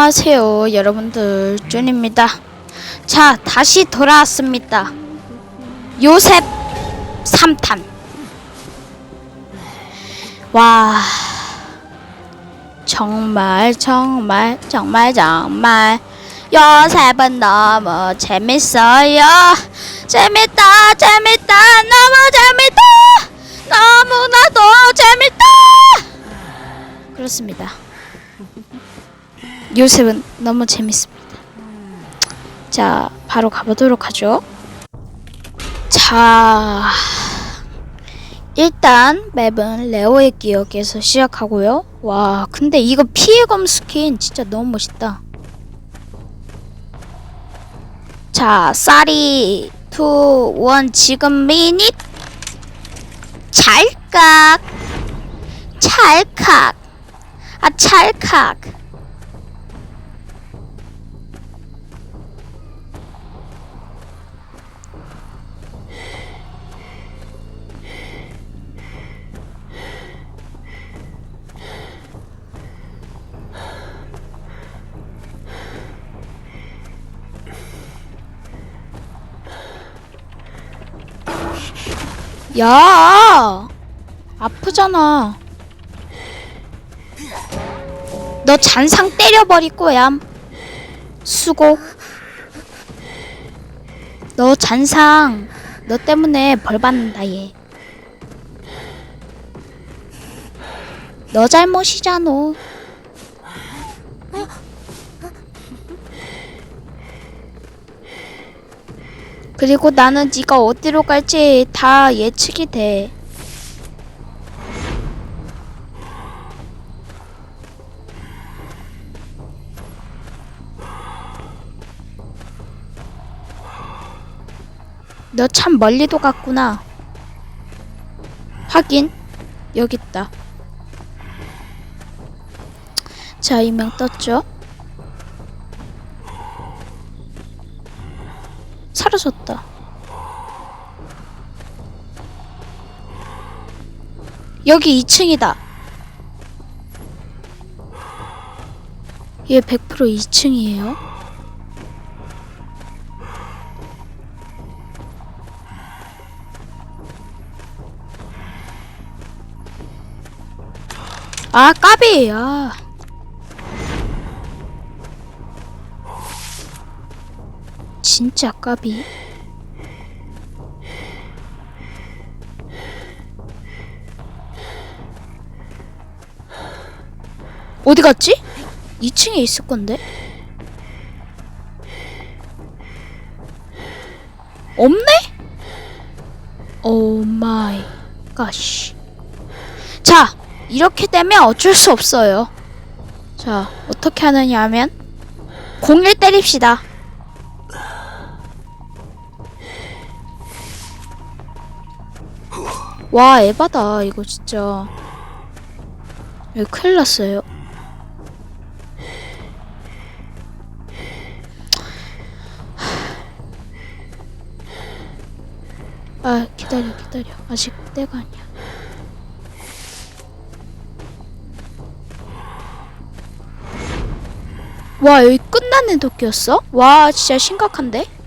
안녕하세요 여러분들. 준입니다. 자 다시 돌아왔습니다. 요셉 3탄. 와 정말 정말 정말 정말. 요셉은 너무 재밌어요. 재밌다 재밌다. 너무 재밌다. 너무나도 재밌다. 그렇습니다 요셉은 너무 재밌습니다. 자, 바로 가보도록 하죠. 자, 일단 맵은 레오의 기억에서 시작하고요. 와, 근데 이거 피해검 스킨 진짜 너무 멋있다. 자, 쌀이 2, 1 지금 미닛 찰칵 찰칵 아 찰칵 야 아프잖아. 너 잔상 때려버릴 거야. 수고. 너 잔상 너 때문에 벌 받는다 얘. 너 잘못이잖아 그리고 나는 네가 어디로 갈지 다 예측이 돼. 너 참 멀리도 갔구나. 하긴 여기 있다. 자, 이명 떴죠? 사라졌다. 여기 2층이다. 얘 100% 2층이에요. 아, 까비! 아. 진짜 까비. 어디 갔지? 2층에 있을 건데. 없네? 오 마이 가시. 자, 이렇게 되면 어쩔 수 없어요. 자, 어떻게 하느냐 하면 01 때립시다. 와 에바다 이거 진짜 이거 큰일 났어요 아 기다려 기다려 아직 때가 아니야 와 여기 끝나는 도끼였어? 와 진짜 심각한데?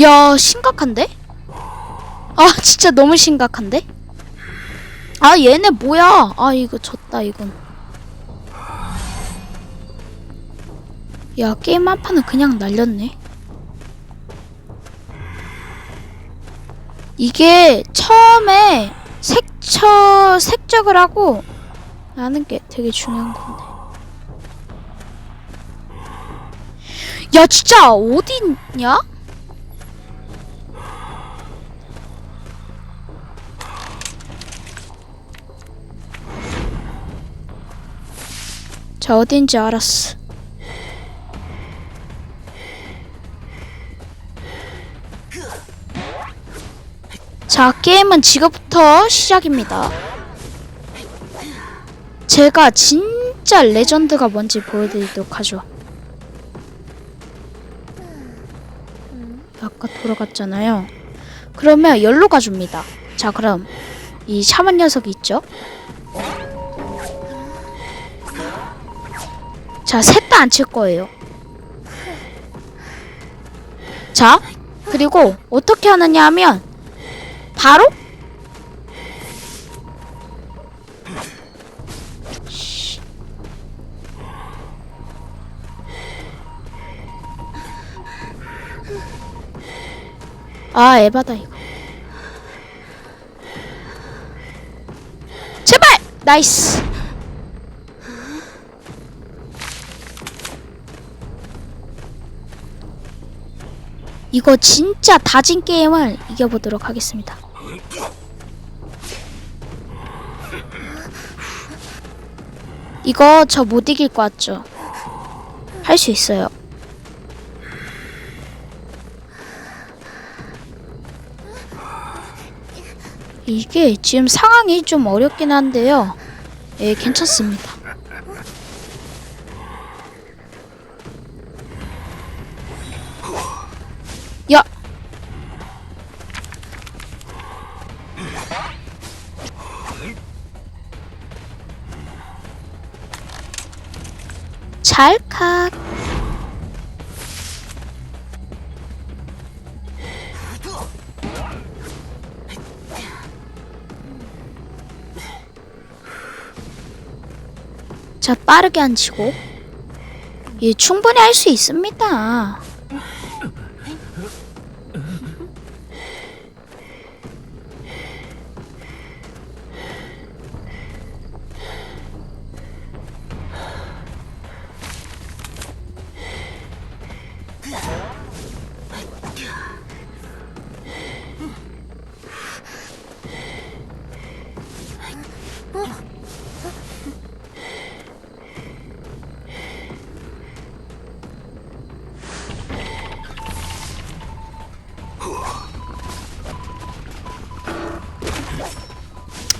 야, 심각한데? 아, 진짜 너무 심각한데? 아, 얘네 뭐야? 아, 이거 졌다, 이건. 야, 게임 한 판은 그냥 날렸네. 이게 처음에 색처, 색적을 하고 하는 게 되게 중요한 건데. 야, 진짜 어디 있냐? 자, 어딘지 알았어. 자, 게임은 지금부터 시작입니다. 제가 진짜 레전드가 뭔지 보여드리도록 하죠. 아까 돌아갔잖아요. 그러면 열로 가줍니다. 자, 그럼 이 샤먼 녀석이 있죠. 자, 셋다 안 칠 거예요. 자, 그리고 어떻게 하느냐 하면 바로 씨. 아, 에바다 이거. 제발! 나이스. 이거 진짜 다진 게임을 이겨보도록 하겠습니다. 이거 저 못 이길 것 같죠? 할 수 있어요. 이게 지금 상황이 좀 어렵긴 한데요. 예, 괜찮습니다. 찰칵. 자, 빠르게 앉히고. 예, 충분히 할 수 있습니다.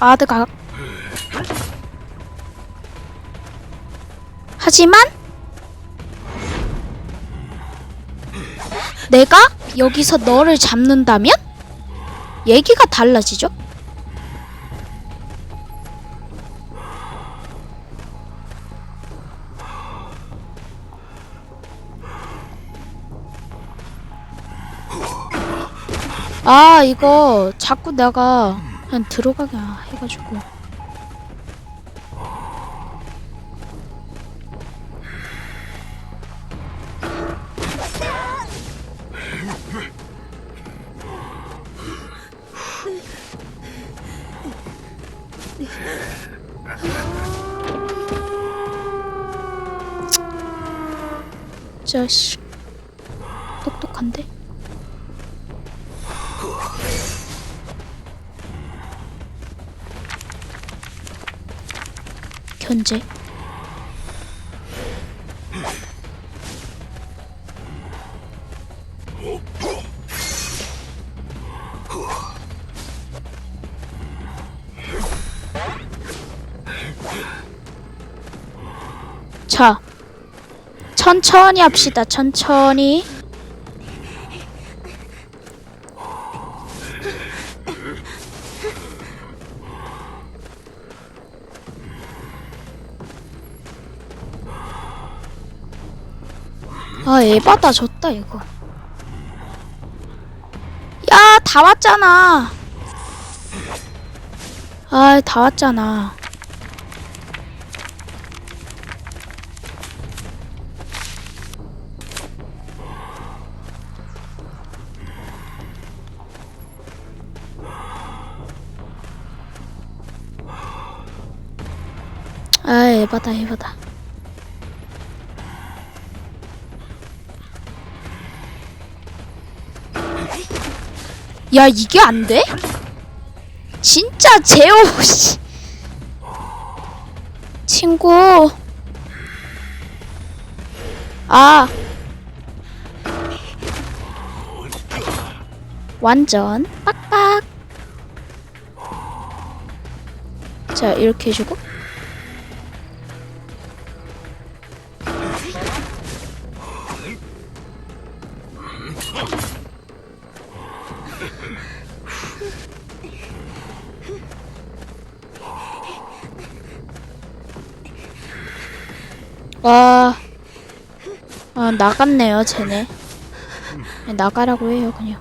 아드 가 하지만 내가 여기서 너를 잡는다면 얘기가 달라지죠? 아 이거 자꾸 내가 그냥 들어가게 해가지고. 자식 견제 자 천천히 합시다 천천히 아 에바다 졌다 이거. 야 다 왔잖아. 아 다 왔잖아. 아 에바다 에바다 야 이게 안 돼? 진짜 제오 씨. 친구. 아. 완전 빡빡. 자 이렇게 해주고 아, 아 나갔네요, 쟤네. 나가라고 해요, 그냥.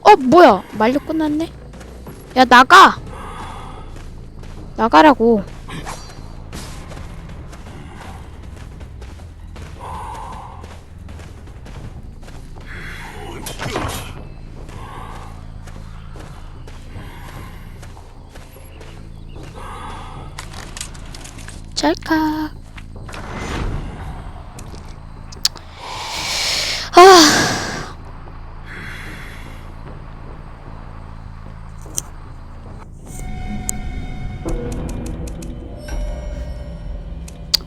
어, 뭐야? 말려 끝났네? 야, 나가! 나가라고. 찰칵. 아.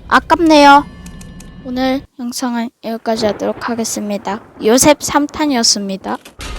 아깝네요. 오늘 영상은 여기까지 하도록 하겠습니다. 요셉 3탄이었습니다.